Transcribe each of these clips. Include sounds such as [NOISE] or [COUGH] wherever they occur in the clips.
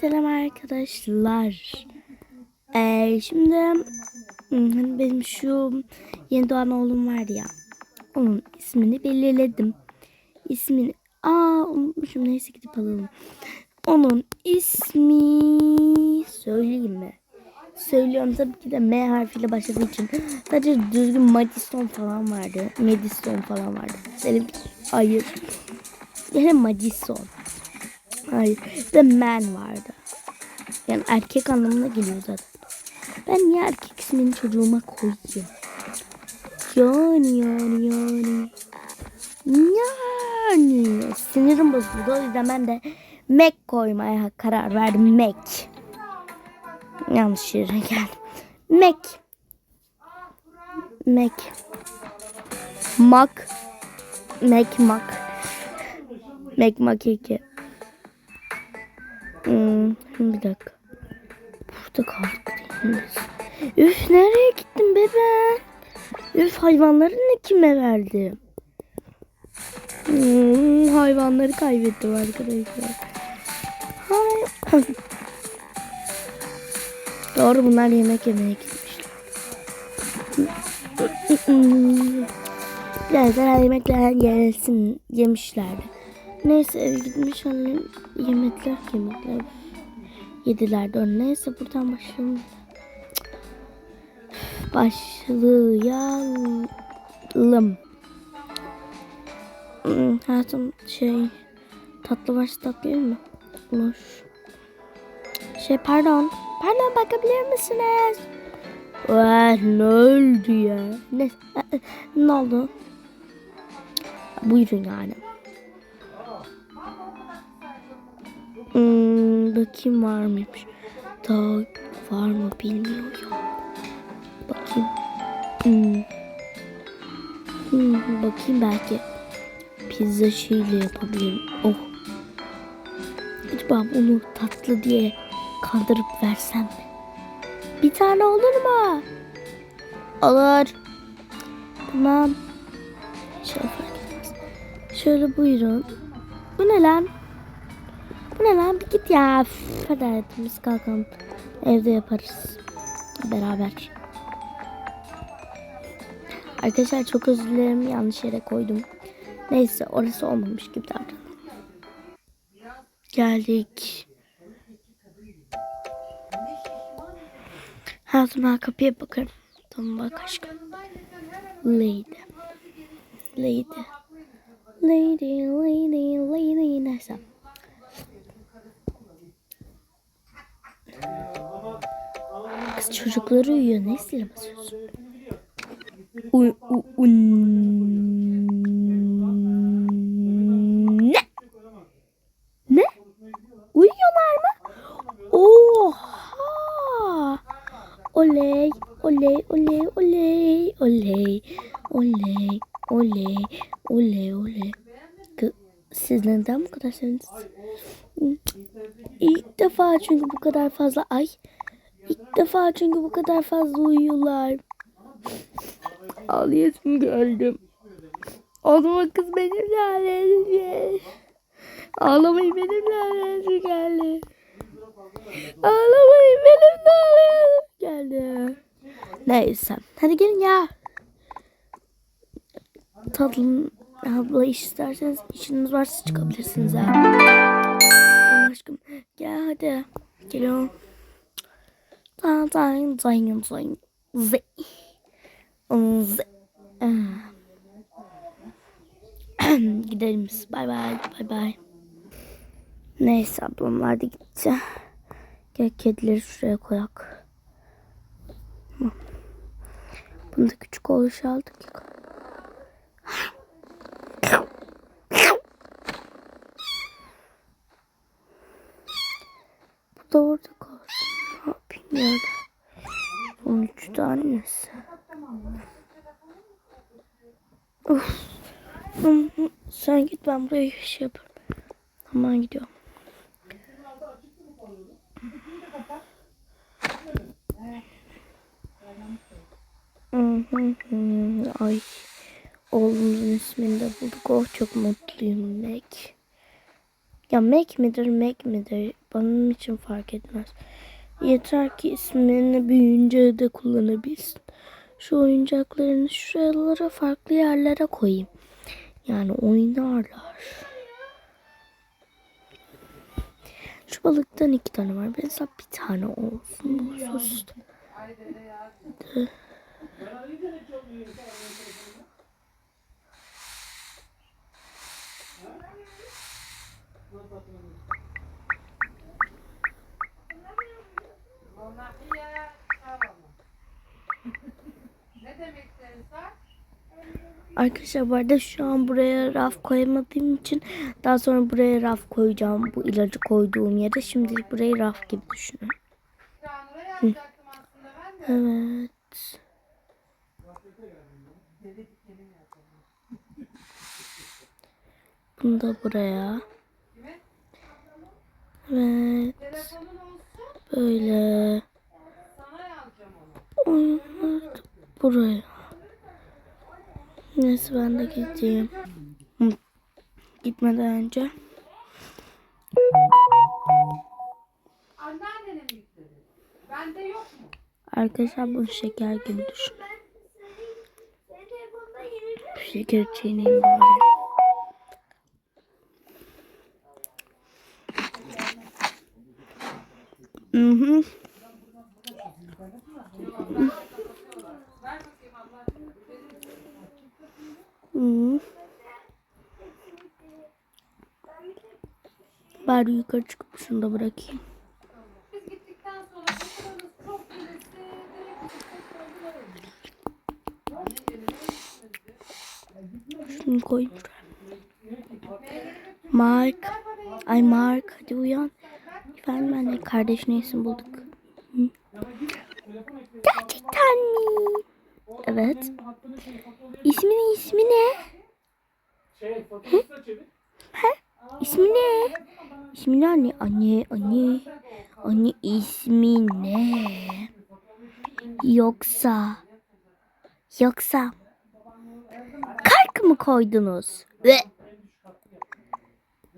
Selam arkadaşlar. Ee, şimdi hmm, benim şu yeni doğan oğlum var ya. Onun ismini belirledim. İsmini aa unutmuşum neyse gidip alalım. Onun ismi söyleyeyim mi? Söylüyorum tabii ki de M harfiyle başladığı için. Sadece düzgün Madison falan vardı. Madison falan vardı. Senin hayır. Yani Madison. Hayır. The man vardı. Yani erkek anlamına geliyor zaten. Ben niye erkek ismini çocuğuma koyayım? Yani yani yani. Yani. Sinirim bozuldu. O yüzden ben de Mac koymaya karar verdim. Mac. Yanlış yere geldim. Mac. Mac. Mac. Mac Mac. Mac Mac 2. Hmm, bir dakika. Burada kaldık değil mi? Üf nereye gittin be ben? Üf hayvanları ne kime verdi? Hmm, hayvanları kaybettim arkadaşlar. Hay [LAUGHS] Doğru bunlar yemek yemeye gitmişler. [LAUGHS] Birazdan yemekler gelsin yemişlerdi. Neyse eve gitmiş annem yemekler yemekler yediler de neyse buradan başlayalım. Başlayalım. Hmm, hayatım şey tatlı baş tatlı mi? Olur. Şey pardon. Pardon bakabilir misiniz? Vah, ne oldu ya? Ne, ne oldu? Buyurun yani. Hmm, bakayım var mıymış? Daha var mı bilmiyorum. Bakayım. Hmm. Hmm, bakayım belki pizza şeyle yapabilirim. Oh. Acaba bunu tatlı diye kandırıp versem mi? Bir tane olur mu? Olur. Tamam. Etmez. Şöyle buyurun. Bu ne lan? Bu ne lan? Bir git ya. Üf, Hadi hayatımız kalkalım. Evde yaparız. Beraber. Arkadaşlar çok özür dilerim. Yanlış yere koydum. Neyse orası olmamış gibi davranın. Geldik. Hayatım ben kapıya bakarım. Tamam bak aşkım. Lady. Lady. Lady, lady, lady. Neyse. Kız çocukları uyuyor. Ne zile basıyorsun? Ne? Ne? Uyuyorlar mı? Oha! Oley, oley, oley, oley, oley, oley, oley, oley, oley. Siz neden bu kadar sevindiniz? İlk defa çünkü bu kadar fazla ay. İlk defa çünkü bu kadar fazla uyuyorlar. Ağlayasım geldim. Ağlama kız benim lanetim. Ağlamayı benim lanetim geldi. Ağlamayı benim lanetim geldi. Neyse. Hadi gelin ya. Tatlım abla iş isterseniz işiniz varsa çıkabilirsiniz ha. Aşkım. Gel hadi. Geliyorum. Zayn zayn zayn zayn. Zey. Z. Ah. Gidelim biz. Bay bay. Bay bay. Neyse ablamlar da gitti. Gel kedileri şuraya koyak. Bunu da küçük oluşu aldık ya. Bu da orada kalsın. Ne yapayım ya? Üç tanesi. Of. Sen git ben buraya şey yaparım. Hemen gidiyorum. Ay. Oğlumuzun ismini de bulduk. Oh çok mutluyum Mac. Ya Mac midir Mac midir benim için fark etmez. Yeter ki ismini büyüyünce de kullanabilsin. Şu oyuncaklarını şuralara farklı yerlere koyayım. Yani oynarlar. Şu balıktan iki tane var. Mesela bir tane olsun. Bu sus. Ne demek Ensar? Arkadaşlar bu arada şu an buraya raf koyamadığım için daha sonra buraya raf koyacağım. Bu ilacı koyduğum yere. Şimdilik burayı raf gibi düşünün. Evet. Bunu da buraya. Evet. Böyle. da buraya. Neyse ben de gideyim. Gitmeden önce. Arkadaşlar bunu şeker gibi düşün. Şeker çiğneyim bari. Hı hı. Hı. Bari yukarı çıkıp şunu da bırakayım. Şunu koy buraya. Mark. Ay Mark hadi uyan. Efendim anne kardeş neysin bulduk. Hı. Gerçekten mi? Evet. İsminin ismi ne? Hı? He? İsmi ne? İsmi ne anne? Anne, anne. Anne ismi ne? Yoksa... Yoksa... Kark mı koydunuz? Ve...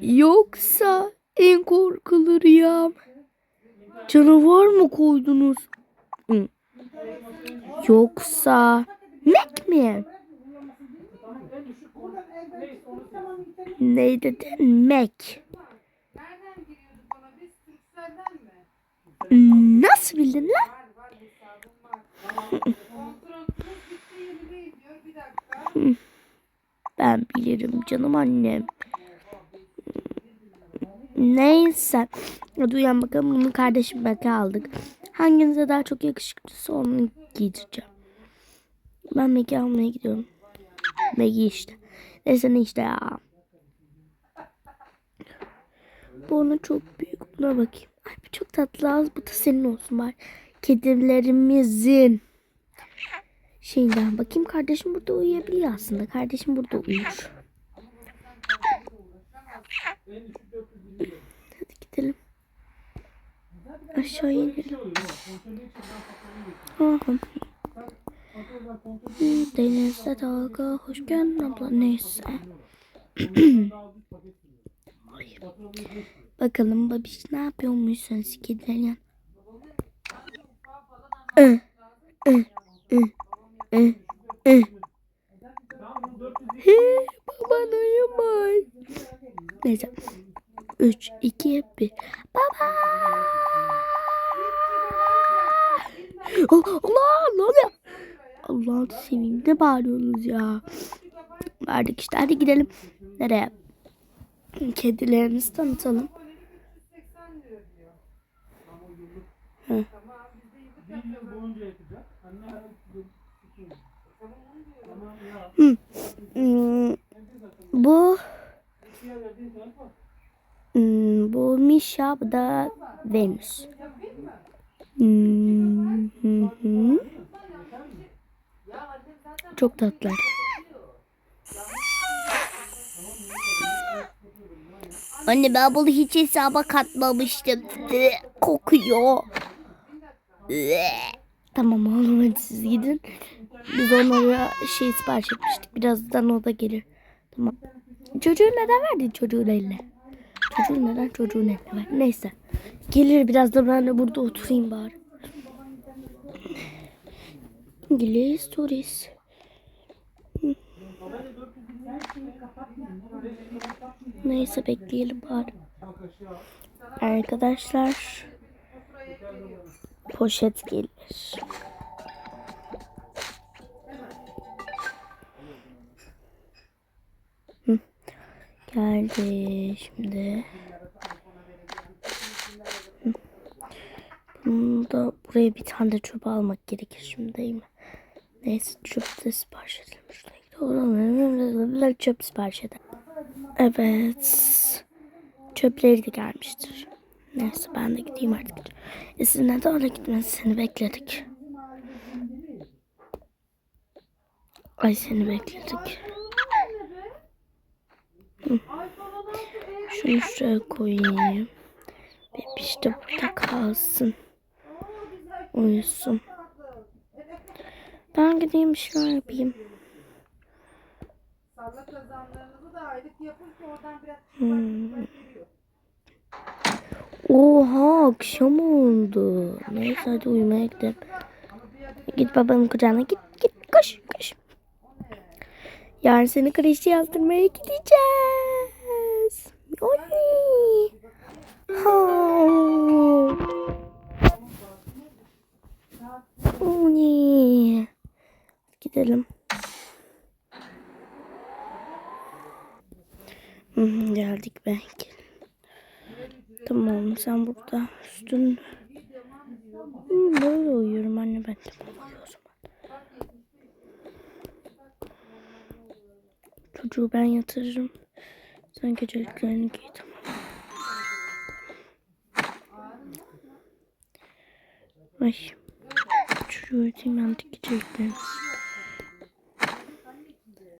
Yoksa en korkulu rüyam. Canavar mı koydunuz? Yoksa Mac mi? Ne dedin? Mi? Nasıl bildin lan? Ben bilirim canım annem. Neyse. Hadi uyan bakalım. Bunu kardeşim Mac'e aldık. Hanginize daha çok yakışıklısı onu giydireceğim. Ben Mac'i almaya gidiyorum. Mac'i işte. Desene işte ya. Bu ona çok büyük. Buna bakayım. Ay bu çok tatlı. Az bu da senin olsun var. Kedilerimizin şeyinden bakayım. Kardeşim burada uyuyabiliyor aslında. Kardeşim burada uyur. Hadi gidelim. Aşağı inelim. Aha. Denizde dalga hoş geldin abla neyse. Bakalım babiş ne yapıyormuşsun kedilerin yan. Ih, ih, ih, ih, ih. He, baban uyumay. Neyse. 3, 2, 1. Baba! Allah oluyor? Allah'ını seveyim ne bağırıyorsunuz ya? Verdik işte hadi gidelim. Nereye? Kedilerimizi tanıtalım. 80 lira diyor. Hı. Hmm, bu hmm, bu Misha bu da Venüs. Hmm, Çok tatlılar. Anne ben bunu hiç hesaba katmamıştım. Kokuyor. Tamam oğlum hadi siz gidin. Biz onlara şey sipariş etmiştik. Birazdan o da gelir. Tamam. Çocuğu neden verdin çocuğun eline? çocuğu neden çocuğun eline? Neyse. Gelir biraz da ben de burada oturayım bari. İngiliz turist. Neyse bekleyelim bari. Arkadaşlar poşet gelir. Geldi şimdi. Hı. Bunu da buraya bir tane de çöp almak gerekir şimdi değil mi? Neyse çöp de sipariş edilmiş. Çöp sipariş edelim. Evet. Çöpleri de gelmiştir. Neyse ben de gideyim artık. E oraya gitmezsiniz? Seni bekledik. Ay seni bekledik. Hı. Şunu şuraya koyayım. Bebiş de burada kalsın. Uyusun. Ben gideyim bir şeyler yapayım. Salla kazanlarınızı da aylık yapın ki oradan biraz Hmm. Oha akşam oldu. Neyse hadi uyumaya gidelim. Git babanın kucağına git git koş koş. Yarın seni kreşe yazdırmaya gideceğiz. Oy. Ha. Gidelim. Hı, Geldik belki. Tamam sen burada üstün. Hı, Böyle uyuyorum anne ben de böyle uyuyorum. Çocuğu ben yatırırım. Sen geceliklerini giy tamam. Ay. Çocuğu uyutayım ben de geceliklerini.